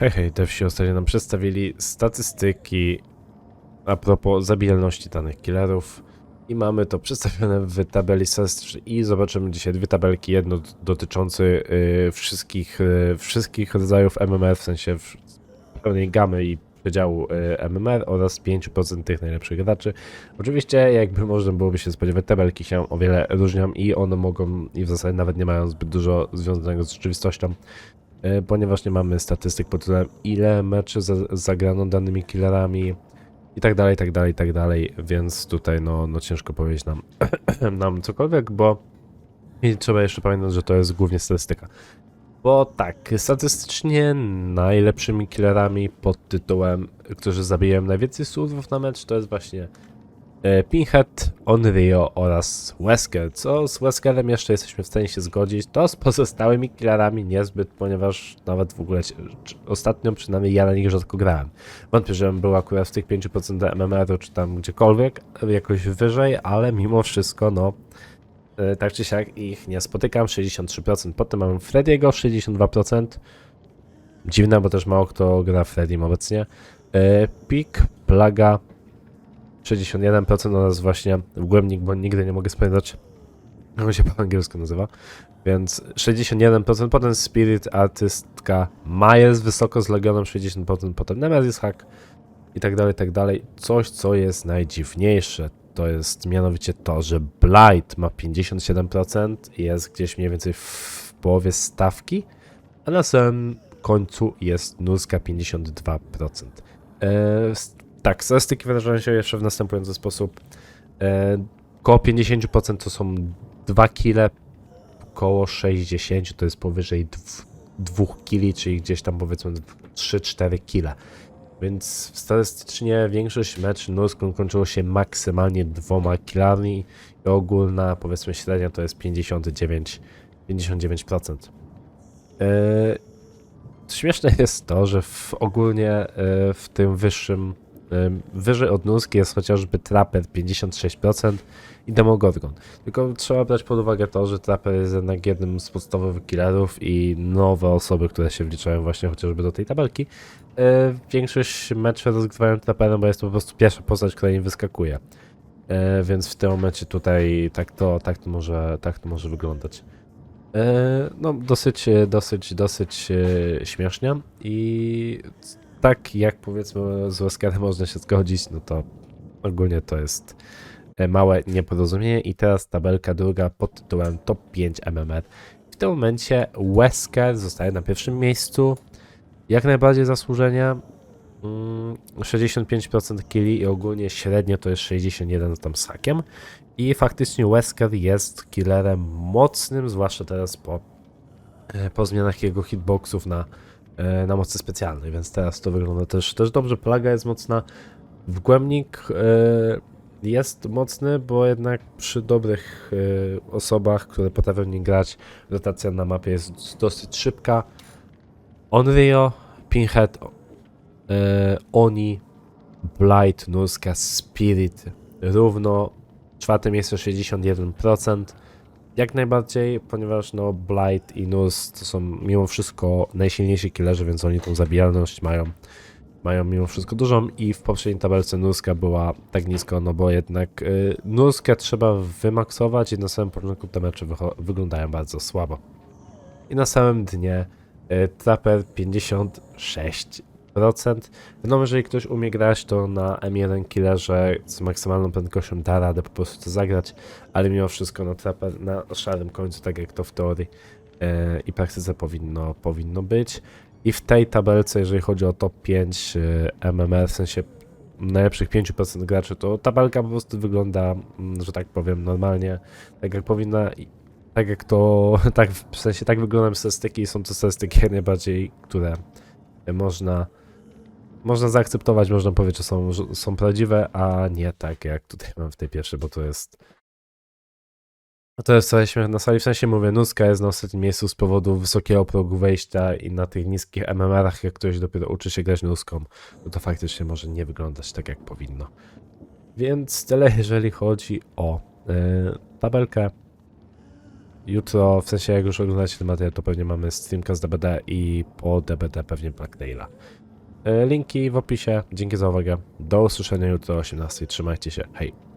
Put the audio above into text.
Hej, hej, devsi ostatnio nam przedstawili statystyki a propos zabijalności danych killerów. I mamy to przedstawione w tabeli sestr i zobaczymy dzisiaj dwie tabelki, jedno dotyczące y, wszystkich, y, wszystkich rodzajów MMR, w sensie pełnej gamy i przedziału y, MMR oraz 5% tych najlepszych graczy. Oczywiście, jakby można byłoby się spodziewać, tabelki się o wiele różnią i one mogą, i w zasadzie nawet nie mają zbyt dużo związanego z rzeczywistością, ponieważ nie mamy statystyk pod tytułem ile meczy za, zagrano danymi killerami i tak dalej, tak dalej, tak dalej, więc tutaj no, no ciężko powiedzieć nam, nam cokolwiek, bo i trzeba jeszcze pamiętać, że to jest głównie statystyka. Bo tak, statystycznie najlepszymi killerami pod tytułem, którzy zabijają najwięcej surów na mecz, to jest właśnie e, Pinhead, Onryo oraz Wesker. Co z Weskerem jeszcze jesteśmy w stanie się zgodzić, to z pozostałymi killerami niezbyt, ponieważ nawet w ogóle ostatnio przynajmniej ja na nich rzadko grałem. Wątpię, żebym był akurat w tych 5% MMR-u czy tam gdziekolwiek jakoś wyżej, ale mimo wszystko no e, tak czy siak ich nie spotykam, 63%. Potem mamy Frediego, 62%. Dziwne, bo też mało kto gra Fredim obecnie. E, Pik, Plaga, 61% oraz właśnie wgłębnik, bo nigdy nie mogę spamiętać, jak się po angielsku nazywa. Więc 61%, potem Spirit, Artystka, Myers wysoko z Legionem 60%, potem Nemesis Hack i tak dalej, tak dalej. Coś, co jest najdziwniejsze, to jest mianowicie to, że Blight ma 57% i jest gdzieś mniej więcej w połowie stawki, a na samym końcu jest Nurska 52%. Eee, tak, statystyki wyrażają się jeszcze w następujący sposób. E, koło 50% to są 2 kile, koło 60 to jest powyżej 2 kili, czyli gdzieś tam powiedzmy 3-4 kile. Więc statystycznie większość mecz Nurską kończyło się maksymalnie dwoma kilami i ogólna powiedzmy średnia to jest 59, 59%. E, Śmieszne jest to, że w, ogólnie e, w tym wyższym, wyżej od Nurski jest chociażby Trapper 56% i Demogorgon. Tylko trzeba brać pod uwagę to, że Trapper jest jednak jednym z podstawowych killerów i nowe osoby, które się wliczają właśnie chociażby do tej tabelki, e, większość meczy rozgrywają Trapperem, bo jest to po prostu pierwsza postać, która im wyskakuje. E, więc w tym momencie tutaj tak to, tak to, może, tak to może wyglądać. E, No, dosyć, dosyć, dosyć śmiesznie i tak jak powiedzmy z Weskerem można się zgodzić, no to ogólnie to jest e, małe nieporozumienie i teraz tabelka druga pod tytułem Top 5 MMR. W tym momencie Wesker zostaje na pierwszym miejscu, jak najbardziej zasłużenie. Mm, 65% killi i ogólnie średnio to jest 61 tam z hakiem. I faktycznie Wesker jest killerem mocnym, zwłaszcza teraz po, e, po zmianach jego hitboxów na, na mocy specjalnej, więc teraz to wygląda też, też dobrze. Plaga jest mocna. Wgłębnik e, jest mocny, bo jednak przy dobrych e, osobach, które potrafią nim grać, rotacja na mapie jest dosyć szybka. Onryo, Pinhead, e, Oni, Blight, Nurska, Spirit równo Czwarte miejsce 61%. Jak najbardziej, ponieważ no Blight i Nus to są mimo wszystko najsilniejsi killerzy, więc oni tą zabijalność mają, mają mimo wszystko dużą i w poprzedniej tabelce Nuska była tak nisko, no bo jednak y, Nuskę trzeba wymaksować i na samym początku te mecze wyglądają bardzo słabo. I na samym dnie y, Trapper 56%. Wiadomo, jeżeli ktoś umie grać, to na M1 killerze z maksymalną prędkością da radę po prostu to zagrać, ale mimo wszystko na, trapper, na szarym końcu, tak jak to w teorii e, i praktyce powinno, powinno być. I w tej tabelce, jeżeli chodzi o top 5 e, MMR, w sensie najlepszych 5% graczy, to tabelka po prostu wygląda, mm, że tak powiem, normalnie, tak jak powinna. Tak jak to, tak w sensie tak wyglądają statystyki i są to statystyki najbardziej, które można można zaakceptować, można powiedzieć, że są, są prawdziwe, a nie tak jak tutaj mam w tej pierwszej, bo to jest. To jest śmiech na sali. W sensie mówię, Nuska jest na ostatnim miejscu z powodu wysokiego progu wejścia i na tych niskich MMR-ach, jak ktoś dopiero uczy się grać Nuską, no to faktycznie może nie wyglądać tak jak powinno. Więc tyle, jeżeli chodzi o e, tabelkę. Jutro, w sensie jak już oglądacie ten materiał, to pewnie mamy streamka z DBD i po DBD pewnie Blacktaila. E, Linki w opisie. Dzięki za uwagę. Do usłyszenia jutro o 18. Trzymajcie się. Hej.